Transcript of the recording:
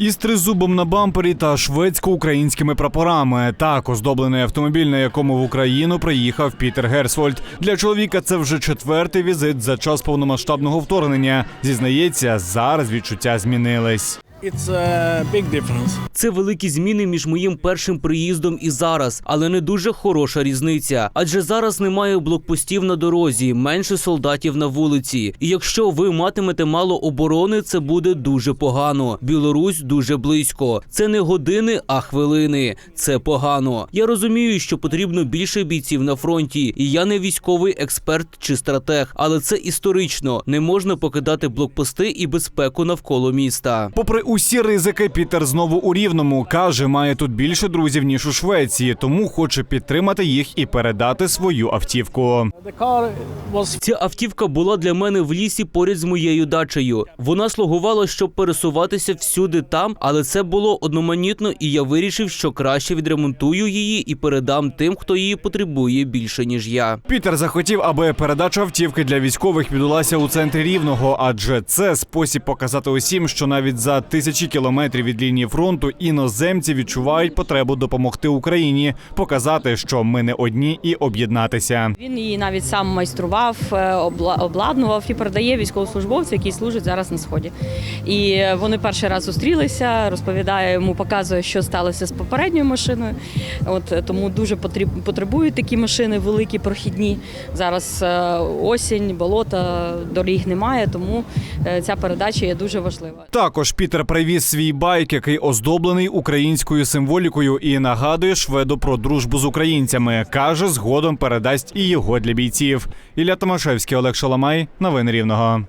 Із тризубом на бампері та шведсько-українськими прапорами. Так оздоблений автомобіль, на якому в Україну приїхав Пітер Герсвольд. Для чоловіка це вже четвертий візит за час повномасштабного вторгнення. Зізнається, зараз відчуття змінились. It's a big difference. Це великі зміни між моїм першим приїздом і зараз, але не дуже хороша різниця. Адже зараз немає блокпостів на дорозі, менше солдатів на вулиці. І якщо ви матимете мало оборони, це буде дуже погано. Білорусь дуже близько. Це не години, а хвилини. Це погано. Я розумію, що потрібно більше бійців на фронті, і я не військовий експерт чи стратег, але це історично. Не можна покидати блокпости і безпеку навколо міста. Попри усі ризики, Пітер знову у рівному каже, має тут більше друзів ніж у Швеції, тому хоче підтримати їх і передати свою автівку. Ця автівка була для мене в лісі поряд з моєю дачею. Вона слугувала, щоб пересуватися всюди там, але це було одноманітно, і я вирішив, що краще відремонтую її і передам тим, хто її потребує більше ніж я. Пітер захотів, аби передача автівки для військових відбулася у центрі рівного, адже це спосіб показати усім, що навіть за тисячі кілометрів від лінії фронту іноземці відчувають потребу допомогти Україні, показати, що ми не одні, і об'єднатися. Він її навіть сам майстрував, е, обладнував і передає військовослужбовцю, який служить зараз на сході. І вони перший раз зустрілися, розповідає йому, показує, що сталося з попередньою машиною. От е, тому дуже потребують такі машини, великі, прохідні. Зараз е, осінь, болота, доріг немає, тому ця передача є дуже важлива. Також Пітер привіз свій байк, який оздоблений українською символікою, і нагадує шведу про дружбу з українцями. каже, згодом передасть і його для бійців. Ілля Томашевський, Олег Шаламай, новини Рівного.